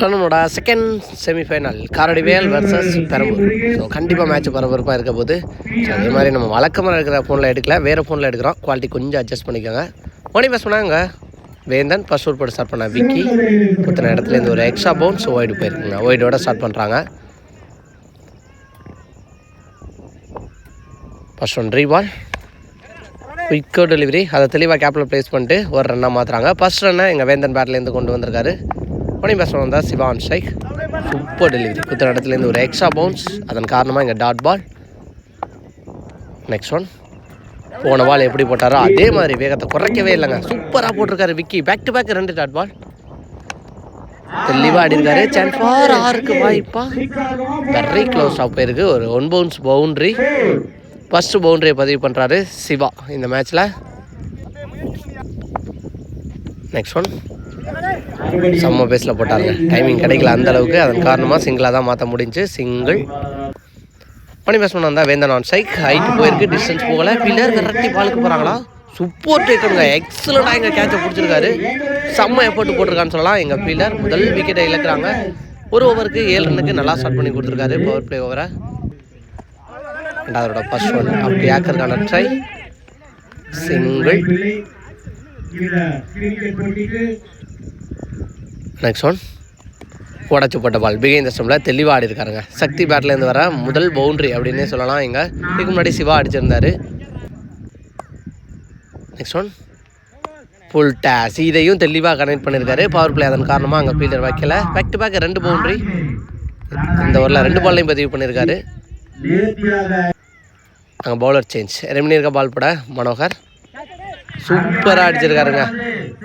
டோர்னமோட second semifinal காரடிவேல் versus Perambur. So கண்டிப்பாக match பரபரப்பாக இருக்க போது. ஸோ அதே மாதிரி நம்ம வழக்கமாக இருக்கிற ஃபோனில் எடுக்கல வேறு ஃபோனில் எடுக்கிறோம். குவாலிட்டி கொஞ்சம் அட்ஜஸ்ட் பண்ணிக்கோங்க. மணி பேஸ் பண்ணாங்க வேந்தன் ஃபஸ்ட் ஓவர் போட்டு ஸ்டார்ட் பண்ண விக்கி குத்தின இடத்துல இருந்து ஒரு எக்ஸ்ட்ரா பவுன்ஸ் ஒய்டு போயிருக்குங்க. ஒய்டோட ஸ்டார்ட் பண்ணுறாங்க ஃபஸ்ட் ஒன் ரீபால் குயிக்கோ டெலிவரி அதை தெளிவாக கேப்பில் ப்ளேஸ் பண்ணிட்டு ஒரு ரன்னாக மாற்றுறாங்க ஃபர்ஸ்ட் ரன்னை எங்கள் வேந்தன் பேட்லேருந்து கொண்டு வந்திருக்காரு. மணி பேசுகிறோம் தான் சிவான் ஸ்ட்ரைக் சூப்பர் டெலிவரி குத்துற இடத்துலேருந்து ஒரு எக்ஸ்ட்ரா பவுன்ஸ் அதன் காரணமாக இங்கே டாட் பால் நெக்ஸ்ட் ஒன் போன பால் எப்படி போட்டாரோ அதே மாதிரி வேகத்தை குறைக்கவே இல்லைங்க. சூப்பராக போட்டிருக்காரு விக்கி. பேக் டு பேக் ரெண்டு டாட் பால் தெளிவாக ஆடிருக்காரு. சான்ஸ் ஃபார் ஆறுக்கு வாய்ப்பா. வெரி க்ளோஸ் ஆஃப் போயிருக்கு. ஒரு ஒன் பவுன்ஸ் பவுண்ட்ரி ஃபஸ்ட்டு பவுண்டரியை பதிவு பண்ணுறாரு சிவா இந்த மேட்ச்சில் நெக்ஸ்ட் ஒன் செம்ம பேஸில் போட்டாங்க டைமிங் கிடைக்கல அந்த அளவுக்கு. அதன் காரணமாக சிங்கிளாக தான் மாற்ற முடிஞ்சு. சிங்கிள் மணி பேட்ஸ்மேன் வந்தால் வேந்தன் ஆன் சைக் ஹைட் போயிருக்கு டிஸ்டன்ஸ் போகல. பில்லர் கரெக்டி பாலுக்கு போகிறாங்களா சூப்பர் டேக்கருங்க எக்ஸலண்டாக எங்கள் கேட்சை பிடிச்சிருக்காரு. செம்ம எஃபர்ட் போட்டிருக்கான்னு சொல்லலாம். எங்கள் ஃபீல்டர் முதல் விக்கெட்டை இழக்கிறாங்க. ஒரு ஓவருக்கு ஏழு ரன்னுக்கு நல்லா ஸ்டார்ட் பண்ணி கொடுத்துருக்காரு பவர் பிளே ஓவரை ரெண்டாவதோட ஃபர்ஸ்ட் ஒன் அப்படி ஆக்கிறதுக்கான ட்ரை சிங்கிள் நெக்ஸ்ட் ஒன் உடச்சி போட்ட பால் பிகைந்த ஸ்டம்பில் தெளிவாக ஆடி இருக்காருங்க சக்தி பேட்லேருந்து வர முதல் பவுண்ட்ரி அப்படின்னே சொல்லலாம் இங்கே. இதுக்கு முன்னாடி சிவா அடிச்சிருந்தாரு. நெக்ஸ்ட் ஒன் ஃபுல் டேஸ் இதையும் தெளிவாக கனெக்ட் பண்ணியிருக்காரு பவர் பிளே அதன் காரணமாக அங்கே ஃபீல்டர் வைக்கல. பேக் டு பேக் ரெண்டு பவுண்ட்ரி இந்த ஓவரில் ரெண்டு பால்லையும் பதிவு பண்ணியிருக்காரு அங்கே பவுலர் சேஞ்ச் ரெமினி இருக்க பால் போட. மனோகர். சூப்பராக அடிச்சிருக்காருங்க.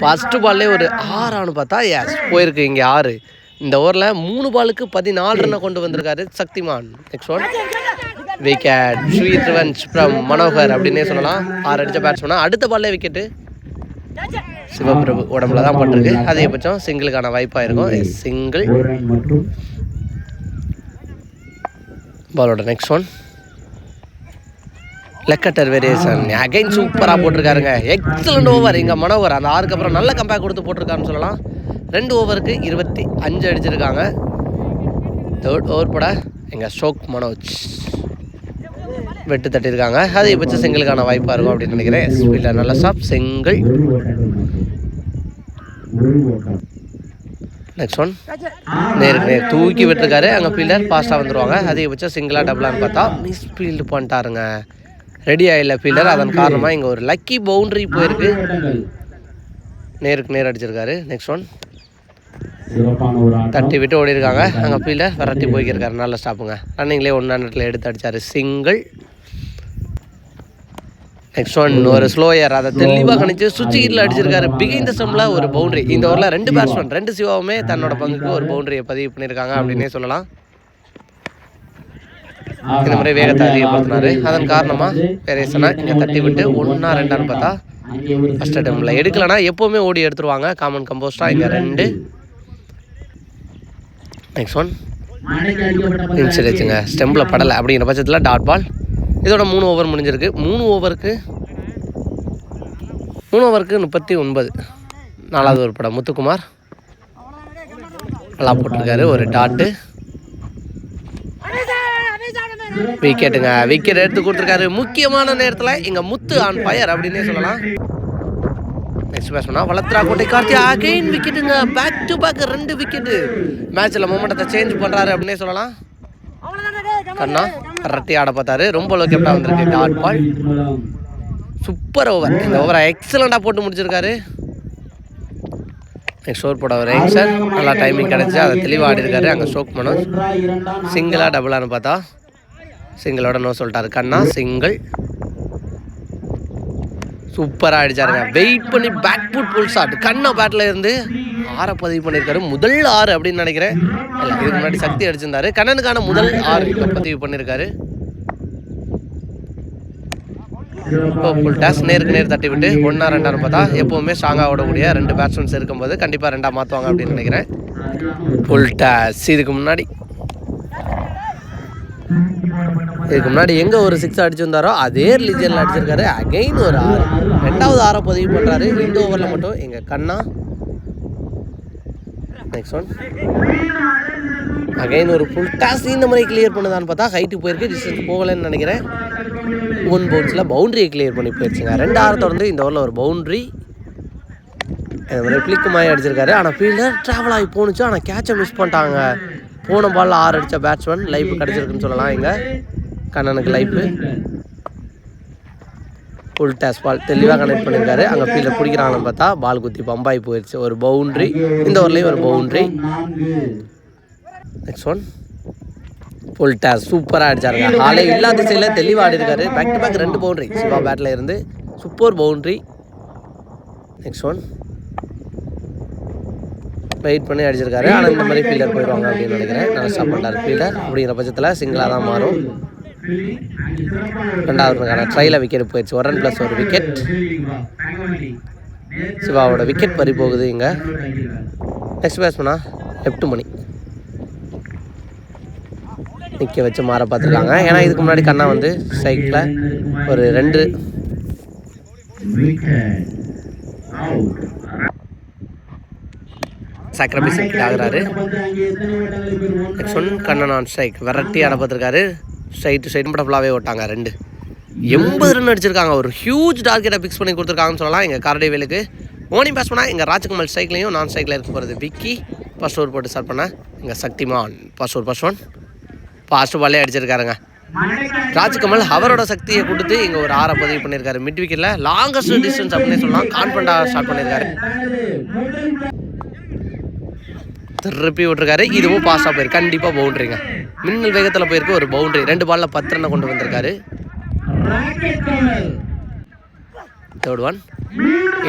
ஃபஸ்ட்டு பால்லே ஒரு ஆறான்னு பார்த்தா எஸ் போயிருக்கு இங்கே ஆறு. இந்த ஓவரில் மூணு பாலுக்கு பதினாலு ரன்னை கொண்டு வந்திருக்காரு Shaktiman. Next one wicket sweet revenge from Manohar அப்படின்னே சொல்லலாம். ஆறு அடித்த பேட்ஸ்மேனா அடுத்த பால்லே விக்கெட்டு சிவபிரபு உடம்புல தான் பட்டிருக்கு. அதிகபட்சம் சிங்கிளுக்கான வாய்ப்பாக இருக்கும். சிங்கிள் பாலோட next one leg cutter variation again சூப்பராக போட்டிருக்காருங்க. எக்ஸலண்ட் ஓவர் இங்கே மனோவர் அந்த ஆறுக்கு அப்புறம் நல்ல கம்பேக் கொடுத்து போட்டிருக்காருன்னு சொல்லலாம். ரெண்டு ஓவருக்கு இருபத்தி அஞ்சு அடிச்சிருக்காங்க. தேர்ட் ஓவர் போட எங்கள் ஷோக் மனோஜ் வெட்டு தட்டியிருக்காங்க அதிகபட்ச சிங்கிளுக்கான வாய்ப்பாக இருக்கும் அப்படின்னு நினைக்கிறேன். ஸ்பீடில் நல்ல ஸ்டாப் சிங்கிள் நெக்ஸ்ட் ஒன் நேருக்கு நேர் தூக்கி விட்டுருக்காரு. அங்கே ஃபீல்டர் ஃபாஸ்ட்டாக வந்துருவாங்க. அதிகபட்சம் சிங்கிளாக டபுளான்னு பார்த்தா மிஸ் ஃபீல்டு பண்ணிட்டாருங்க. ரெடி ஆகல ஃபீல்டர் அதன் காரணமாக இங்கே ஒரு லக்கி பவுண்டரி போயிருக்கு. நேருக்கு நேர் அடிச்சிருக்காரு. நெக்ஸ்ட் ஒன் தட்டி விட்டு ஓடி இருக்காங்க அங்கே ஃபீல்டர் விரட்டி போய்க்கிருக்காரு. நல்ல ஸ்டாப்புங்க ரன்னிங்லேயே ஒன்றா நேரத்தில் எடுத்து அடிச்சாரு. சிங்கிள் நெக்ஸ்ட் ஒன் ஒரு ஸ்லோயர் அதை தெளிவாக கணிச்சு சுவிட்ச் அடிச்சிருக்காரு. பிகைந்த சம்ல ஒரு பவுண்டரி இந்த ஓவரில் ரெண்டு பேட்ஸ்மேன் ரெண்டு சிவாவுமே தன்னோட பங்குக்கு ஒரு பவுண்டரியை பதிவு பண்ணியிருக்காங்க அப்படின்னே சொல்லலாம். இந்த மாதிரி வேகத்தை அதிகப்படுத்தினாரு அதன் காரணமாக வேரியேஷனா இங்கே தட்டி விட்டு ஒன்றா ரெண்டான்னு பார்த்தா ஃபஸ்ட் டைமில் எடுக்கலனா எப்போவுமே ஓடி எடுத்துருவாங்க. காமன் கம்போஸ்டாக இங்கே ரெண்டு. நெக்ஸ்ட் ஒன் இன்சிடென்ட்ஸுங்க ஸ்டெம்பில் படலை அப்படிங்கிற பட்சத்தில் டாட் பால் இதோட மூணு ஓவர் முடிஞ்சிருக்கு. மூணு ஓவருக்கு மூணு ஓவருக்கு முப்பத்தி ஒன்பது. நாலாவது ஒரு படம். முத்துக்குமார். நல்லா போட்டிருக்காரு. ஒரு டாட்டு விக்கெட்டுங்க விக்கெட் எடுத்து கொடுத்துருக்காரு. முக்கியமான நேரத்தில் எங்கள் முத்து ஆன் ஃபயர் அப்படின்னே சொல்லலாம். நெக்ஸ்ட் பேட்ஸ்மனா வளத்ரா கோட்டை கார்த்தி அகைன் விக்கெட்டுங்க பேக் டு பேக் ரெண்டு விக்கெட்டு மேட்ச்சில் மூமெண்டத்தை சேஞ்ச் பண்ணுறாரு அப்படின்னே சொல்லலாம். கண்ணா ரட்டி ஆட பார்த்தாரு. ரொம்ப லோ கேப்டா வந்திருக்கு. டாட் பால் சூப்பர் ஓவர் இந்த ஓவரை எக்ஸலண்டாக போட்டு முடிச்சிருக்காரு. நெக்ஸ்ட் ஓவர் போட ஒரு சார் நல்லா டைமிங் கிடச்சி அதை தெளிவாக ஆடி இருக்காரு அங்கே ஸ்ட்ரோக் பண்ணோம் சிங்கிளாக டபுளானு பார்த்தா. சிங்கிளோட நோ சொல்லிட்டாரு கண்ணா சிங்கிள் சூப்பராக அடிச்சாருங்க வெயிட் பண்ணி bat put pull shot Kanna battle இருந்து ஆறை பதிவு பண்ணியிருக்காரு. முதல் ஆறு அப்படின்னு நினைக்கிறேன். இல்லை இதுக்கு முன்னாடி சக்தி அடிச்சிருந்தாரு. கண்ணனுக்கான முதல் ஆறு இப்போ பதிவு பண்ணியிருக்காரு. இப்போ ஃபுல் டேஸ் நேருக்கு நேர் தட்டி விட்டு ஒன்றா ரெண்டான்னு பார்த்தா எப்போவுமே ஸ்ட்ராங்காக ஓடக்கூடிய ரெண்டு பேட்ஸ்மேன்ஸ் இருக்கும்போது கண்டிப்பாக ரெண்டாக மாற்றுவாங்க அப்படின்னு நினைக்கிறேன். ஃபுல் டேஸ் இதுக்கு முன்னாடி. இதுக்கு முன்னாடி எங்கே ஒரு சிக்ஸ் அடிச்சிருந்தாரோ அதே ரிலிஜனில் அடிச்சிருக்காரு. அகைன் ஒரு ஆறு. ரெண்டாவது ஆறை பதிவு பண்ணுறாரு இந்த ஓவரில் மட்டும் எங்கள் கண்ணா. நெக்ஸ்ட் ஒன் அகைன் ஒரு ஃபுல் டாஸ் இந்த மாதிரி கிளியர் பண்ணதான்னு பார்த்தா ஹைட்டு போயிருக்கு. டிஸ்டன்ஸ் போகலைன்னு நினைக்கிறேன். ஒன் பவுன்ஸில் பவுண்டரியை கிளியர் பண்ணி போயிடுச்சுங்க ரெண்டு ஆறு தொடர்ந்து இந்த ஓவரில் ஒரு பவுண்ட்ரி இந்த மாதிரி பிளிக்கு மாதிரி அடிச்சிருக்காரு. ஆனால் ஃபீல்டர் ட்ராவல் ஆகி போணுச்சு. ஆனால் கேட்சை மிஸ் பண்ணிட்டாங்க. போன பாலில் ஆறு அடித்த பேட்ஸ்மேன் லைஃப் கிடச்சிருக்குன்னு சொல்லலாம் இங்கே. கண்ணனுக்கு லைஃபு ஃபுல் டேஸ் பால் தெளிவாக கனெக்ட் பண்ணியிருக்காரு. அங்கே ஃபீல்டில் பிடிக்கிறாங்கன்னு பார்த்தா பால் குத்தி பம்பாய் போயிடுச்சு ஒரு பவுண்ட்ரி இந்த ஓவர்லேயும் ஒரு boundary next one full toss சூப்பராக அடிச்சாருங்க. ஆளே இல்லாத திசையில் தெளிவாக ஆடிருக்காரு பேக் டு பேக் ரெண்டு பவுண்ட்ரி சிவா பேட்டில் இருந்து super boundary next one wait பண்ணி அடிச்சிருக்காரு. ஆனால் இந்த மாதிரி ஃபீல்டர் போயிடுவாங்க அப்படின்னு நினைக்கிறேன். நல்லா ஸ்டாப் பண்ணிட்டார் ஃபீல்டர் அப்படிங்கிற பட்சத்தில் சிங்கிளாக தான் மாறும். ரெண்டாவது ட்ரையில் விக்கெட் போயிடுச்சு. ஒரு ரன் ப்ளஸ் ஒரு விக்கெட் சிவாவோட விக்கெட் பறி போகுது இங்கே. நெக்ஸ்ட் பேட்ஸ்மனா லெஃப்ட் மணி நிற்க வச்சு மாற பார்த்துருக்காங்க. ஏன்னா இதுக்கு முன்னாடி கண்ணா வந்து சைக்கிளில் ஒரு ரெண்டு விக்கெட் ஆகிறாரு. ஆகுறாரு next one Kannan on strike variety ஆட பார்த்துருக்காரு ஸ்ட்ரைட்டு ஸ்ட்ரைட் மட்டும் ஃபுல்லாகவே ஓட்டாங்க ரெண்டு. எண்பது ரன் அடிச்சிருக்காங்க ஒரு ஹியூஜ் டார்கெட்டை ஃபிக்ஸ் பண்ணி கொடுத்துருக்காங்கன்னு சொல்லலாம். எங்கள் கார்டேவேலுக்கு. ஓனி பேஸ் பண்ணால் எங்கள் ராஜ்குமார் சைக்கிளையும் நான் சைக்கிளில் இருக்க போகிறது விக்கி ஃபர்ஸ்ட் ஓவர் போட்டு ஸ்டார்ட் பண்ண எங்கள் Shaktiman. First over first one fast பாலே அடிச்சிருக்காருங்க. ராஜ்கமல் அவரோட சக்தியை கொடுத்து இங்கே ஒரு ஆறை பதிவு பண்ணியிருக்காரு மிட் விக்கெட்டில் லாங்கஸ்ட் டிஸ்டன்ஸ் அப்படின்னு சொல்லலாம். கான்ஃபிடண்டாக ஸ்டார்ட் பண்ணியிருக்காரு திருப்பி விட்டுருக்காரு. இதுவும் பாஸாக போயிருக்கு கண்டிப்பாக பவுண்ட்ரிங்க. மின்னல் வேகத்தில் போயிருக்கு. ஒரு பவுண்டரி. ரெண்டு பாலில் பத்து ரன்னை கொண்டு வந்திருக்காரு. தேர்ட் ஒன்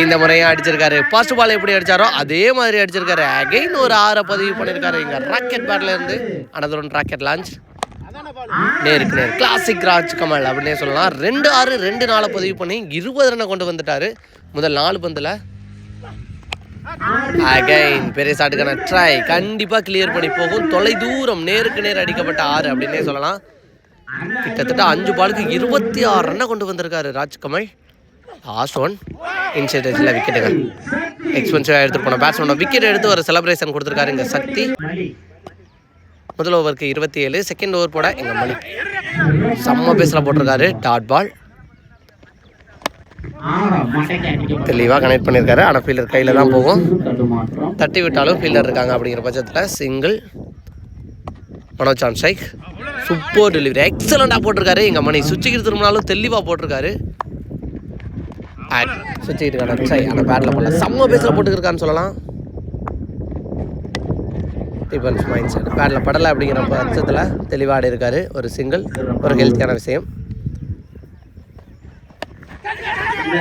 இந்த முறையும் அடிச்சிருக்காரு. ஃபர்ஸ்ட் பால் எப்படி அடிச்சாரோ அதே மாதிரி அடிச்சிருக்காரு. அகைன் ஒரு ஆறை பதிவு பண்ணியிருக்காரு இங்கே ராக்கெட் பேட்ல இருந்து. அனதர் ஒன் ராக்கெட் லான்ச் நேருக்கு நேர். கிளாசிக் ராஜ் கமல் அப்படின்னே சொல்லலாம். ரெண்டு ஆறு ரெண்டு நாளை பதிவு பண்ணி இருபது ரன்னை கொண்டு வந்துட்டாரு. முதல் நாலு பந்தில். அகைன் பெரிய சாட்டுக்கான ட்ரை கண்டிப்பாக கிளியர் பண்ணி போகும். தொலை தூரம் நேருக்கு நேர் அடிக்கப்பட்ட ஆறு அப்படின்னே சொல்லலாம். கிட்டத்தட்ட அஞ்சு பாலுக்கு இருபத்தி ஆறு ரன்னை கொண்டு வந்திருக்காரு ராஜ்கமல் லாஸ்ட் ஒன் இன்சைட் விக்கெட்டுகள் விக்கெட்டுங்க எக்ஸ்பென்சிவாக எடுத்துகிட்டு போன பேட்ஸ்மேனோட விக்கெட் எடுத்து ஒரு செலிப்ரேஷன் கொடுத்துருக்காரு இங்கே சக்தி. முதல் ஓவருக்கு இருபத்தி ஏழு செகண்ட் ஓவர் போட எங்கள் மணி. செம்ம பேஸில் போட்டிருக்காரு. டாட் பால் தெளிவாக கனெக்ட் பண்ணியிருக்காரு. ஆனால் ஃபீல்டர் கையில் தான் போகும். தட்டி விட்டாலும் ஃபீல்டர் இருக்காங்க அப்படிங்கிற பட்சத்தில் single Manoj on strike super delivery எக்ஸலண்ட்டாக போட்டிருக்காரு. எங்கள் மணி சுவிட்சுக்கு திரும்பினாலும் தெளிவாக போட்டிருக்காரு. சுவிட்சுக்கிட்டு இருக்காரு. சரி ஆனால் பேட்டில் போடல. செம்ம பேஸில் போட்டுருக்கான்னு சொல்லலாம். டிஃபன்ஸ் மைண்ட் செட் பேட்டில் படலை அப்படிங்கிற பட்சத்தில் தெளிவாக இருக்காரு ஒரு சிங்கிள் ஒரு ஹெல்த்தியான விஷயம்.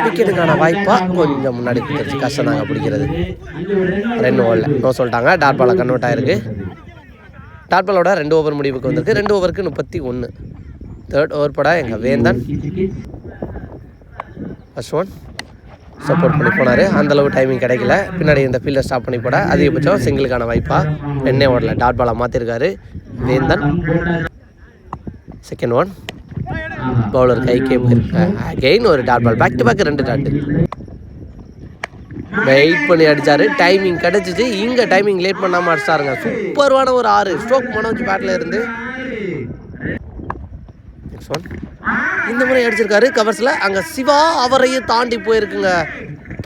விக்கெட்டுக்கான வாய்ப்பாக கொஞ்சம் முன்னாடி கொடுத்துருச்சு கஷ்டம் தாங்க பிடிக்கிறது. ரெண்டு ஓவரில் நோ சொல்லிட்டாங்க. டாட் பாலை கன்வெர்ட் ஆயிருக்கு. டாட் பாலோட ரெண்டு ஓவர் முடிவுக்கு வந்திருக்கு. ரெண்டு ஓவருக்கு முப்பத்தி ஒன்று தேர்ட் ஓவர் பட எங்கள் வேந்தன். ஃபர்ஸ்ட் ஒன் சப்போர்ட் பண்ணி போனார். அந்தளவு டைமிங் கிடைக்கல. பின்னாடி இந்த ஃபீல்டர் ஸ்டாப் பண்ணி போட அதிகபட்சம் சிங்கிளுக்கான வாய்ப்பாக ரெண்டே ஓடல. டாட் பாலை மாற்றிருக்காரு வேந்தன். செகண்ட் ஒன் பவுலர் கைக்கே போயிருக்கு? அகெயின் ஒரு dot ball back to back ரெண்டு டாட்டு வெயிட் பண்ணி அடித்தார் டைமிங் கிடச்சிச்சு. இங்கே டைமிங் லேட் பண்ணாமல் அடிச்சாருங்க. சூப்பர்வான ஒரு ஆறு. ஸ்ட்ரோக் மனோஜ் பேட்டில் இருந்து. இந்த முறை அடிச்சிருக்காரு கவர்ஸில் அங்கே சிவா அவரையும் தாண்டி போயிருக்குங்க.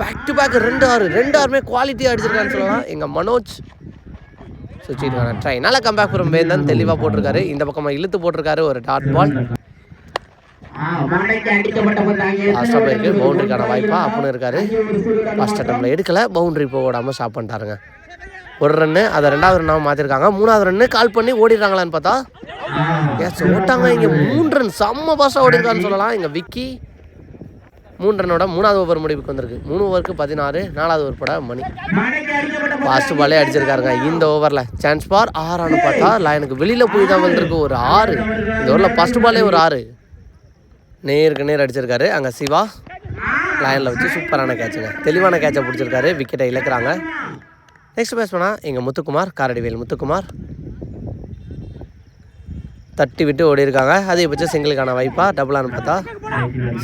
பேக் டு பேக் ரெண்டு ஆறு. ரெண்டு ஆறுமே குவாலிட்டியாக அடிச்சிருக்கான்னு சொல்லலாம். எங்கள் மனோஜ் சுச்சிருக்கான ட்ரை நல்லா கம்பேக் ஃப்ரம் வேந்தன் தெளிவாக போட்டிருக்காரு. இந்த பக்கமாக இழுத்து போட்டிருக்காரு. ஒரு டாட் பால் போயிருக்கு பவுண்டரிக்கான வாய்ப்பா அப்படின்னு இருக்காரு. ஃபஸ்ட் அட்டம்ல எடுக்கல. பவுண்டரி போக விடாமல் ஸ்டாப் பண்ணிட்டாருங்க. ஒரு ரன்னு அதை ரெண்டாவது ரன்னாக மாற்றிருக்காங்க மூணாவது ரன்னு கால் பண்ணி ஓடிடுறாங்களான்னு பார்த்தா ஏஸ் ஓட்டாங்க. இங்கே மூணு ரன் செம்ம பாஸாக ஓடிருக்கான்னு சொல்லலாம். இங்கே விக்கி மூணு ரன்னோட மூணாவது ஓவர் முடிவுக்கு வந்திருக்கு. மூணு ஓவருக்கு பதினாறு நாலாவது ஓவர் போட மணி. ஃபாஸ்ட் பாலே அடிச்சிருக்காருங்க. இந்த ஓவரில் சான்ஸ் பார் ஆறான்னு பார்த்தா லைனுக்கு வெளியில் போய் தான் வந்திருக்கு. ஒரு ஆறு. இந்த ஓவரில் ஃபஸ்ட் பாலே ஒரு ஆறு. நேருக்கு நேர் அடிச்சிருக்காரு. அங்கே சிவா லைனில் வச்சு சூப்பரான கேட்சுங்க தெளிவான கேட்சை பிடிச்சிருக்காரு. விக்கெட்டை இழக்கிறாங்க. நெக்ஸ்ட் பேட்ஸ்மேனா எங்கள் முத்துக்குமார் காரடிவேல் முத்துக்குமார். தட்டி விட்டு ஓடி இருக்காங்க. அதிகபட்சம் சிங்கிளுக்கான வாய்ப்பா டபுளானு பார்த்தா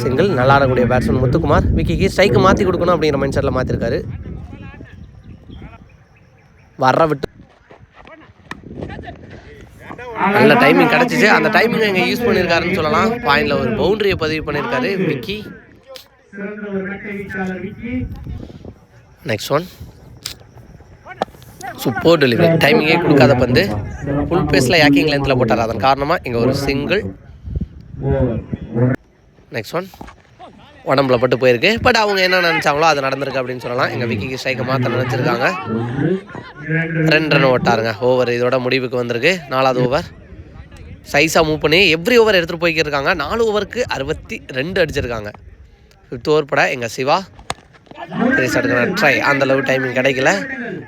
சிங்கிள் நல்லா ஆடக்கூடிய பேட்ஸ்மேன் முத்துக்குமார். விக்கிக்கு ஸ்ட்ரைக்கு மாற்றி கொடுக்கணும் அப்படிங்கிற மைண்ட் செட்டில் மாற்றிருக்காரு வர்ற விட்டு நல்ல டைமிங் கிடச்சிச்சு. அந்த டைமிங் எங்கே யூஸ் பண்ணியிருக்காருன்னு சொல்லலாம். பாயிண்டில் ஒரு பவுண்டரியை பதிவு பண்ணியிருக்காரு Vicky. Next one super delivery டைமிங்கே கொடுக்காத பந்து. ஃபுல் பேஸில் யாக்கிங் லென்த்தில் போட்டார். அதன் காரணமாக இங்கே ஒரு சிங்கிள் நெக்ஸ்ட் ஒன் உடம்புல பட்டு போயிருக்கு. பட் அவங்க என்ன நினச்சாங்களோ அது நடந்திருக்கு அப்படின்னு சொல்லலாம். எங்கள் விக்கிக்கு ஸ்ட்ரைக்கை மாற்ற நினச்சிருக்காங்க. ரெண்டு ரன் ஓட்டாருங்க. ஓவர் இதோட முடிவுக்கு வந்திருக்கு. நாலாவது ஓவர் சைஸாக மூவ் பண்ணி எவ்ரி ஓவர் எடுத்துகிட்டு போய்க்கிருக்காங்க. நாலு ஓவருக்கு அறுபத்தி ரெண்டு அடிச்சிருக்காங்க. ஃபிஃப்த் ஓவர் பட எங்கள் சிவா. ரேஸ் எடுக்கிற ட்ரை அந்தளவு டைமிங் கிடைக்கல.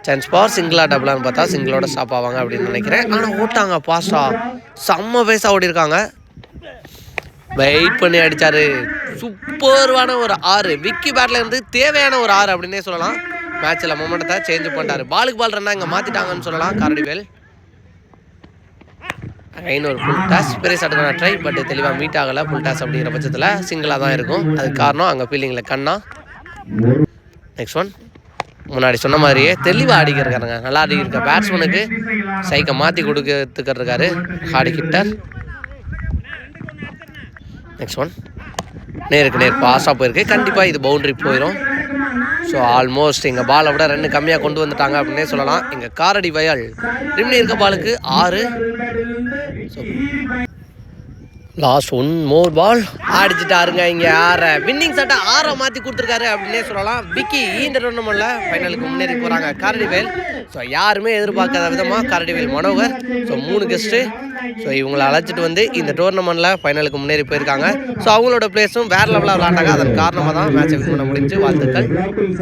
சான்ஸ் பார் சிங்கிளாக டபுளான்னு பார்த்தா சிங்கிளோட ஸ்டாப் ஆவாங்க அப்படின்னு நினைக்கிறேன். ஆனால் ஓட்டாங்க பாஸ்டா செம்ம பேஸாக ஓடி இருக்காங்க வெயிட் பண்ணி அடித்தார் சூப்பர்வான ஒரு ஆறு. விக்கி பேட்டில் இருந்து தேவையான ஒரு ஆறு அப்படின்னே சொல்லலாம். மேட்ச்சில் மொமெண்டத்தை சேஞ்ச் பண்ணிட்டார். பாலுக்கு பால் ரன்னா இங்கே மாற்றிட்டாங்கன்னு சொல்லலாம். காரடிவேல் அகைன் ஒரு ஃபுல் டாஸ் பெரிய சட்டுக்கான ட்ரை பட் தெளிவாக மீட் ஆகலை. ஃபுல் டாஸ் அப்படிங்கிற பட்சத்தில் சிங்கிளாக தான் இருக்கும். அதுக்கு காரணம் அங்கே ஃபீலிங்கில் கண்ணா. நெக்ஸ்ட் ஒன் முன்னாடி சொன்ன மாதிரியே தெளிவாக அடிக்கிறக்காருங்க நல்லா அடிக்கிற பேட்ஸ்மேனுக்கு சைக்கை மாற்றி கொடுக்கறதுக்கு இருக்காரு. ஹார்டு கிட்டர் நெக்ஸ்ட் ஒன் நேருக்கு நேர் பாஸாக போயிருக்கு. கண்டிப்பாக இது பவுண்டரி போயிடும் ஸோ ஆல்மோஸ்ட் எங்கள் பாலை விட ரெண்டு கம்மியாக கொண்டு வந்துட்டாங்க அப்படின்னே சொல்லலாம். எங்கள் காரடி வயல். ரிம்னி இருக்க பாலுக்கு ஆறு. லாஸ்ட் ஒன் மோர் பால் அடிச்சுட்டாருங்க இங்கே ஆற. வின்னிங் சட்டை ஆற மாற்றி கொடுத்துருக்காரு அப்படின்னே சொல்லலாம். விக்கி இந்த டோர்னமெண்ட்டில் ஃபைனலுக்கு முன்னேறி போகிறாங்க காரடிவேல் ஸோ யாருமே எதிர்பார்க்காத விதமாக காரடிவேல் மனோகர். ஸோ மூணு கெஸ்ட்டு ஸோ இவங்களை அழைச்சிட்டு வந்து இந்த டோர்னமெண்ட்டில் ஃபைனலுக்கு முன்னேறி போயிருக்காங்க. ஸோ அவங்களோட பிளேஸும் வேறு லெவலாக விளாண்டாங்க அதன் காரணமாக தான் மேட்ச் வின் பண்ண முடிஞ்சு. வாழ்த்துக்கள்.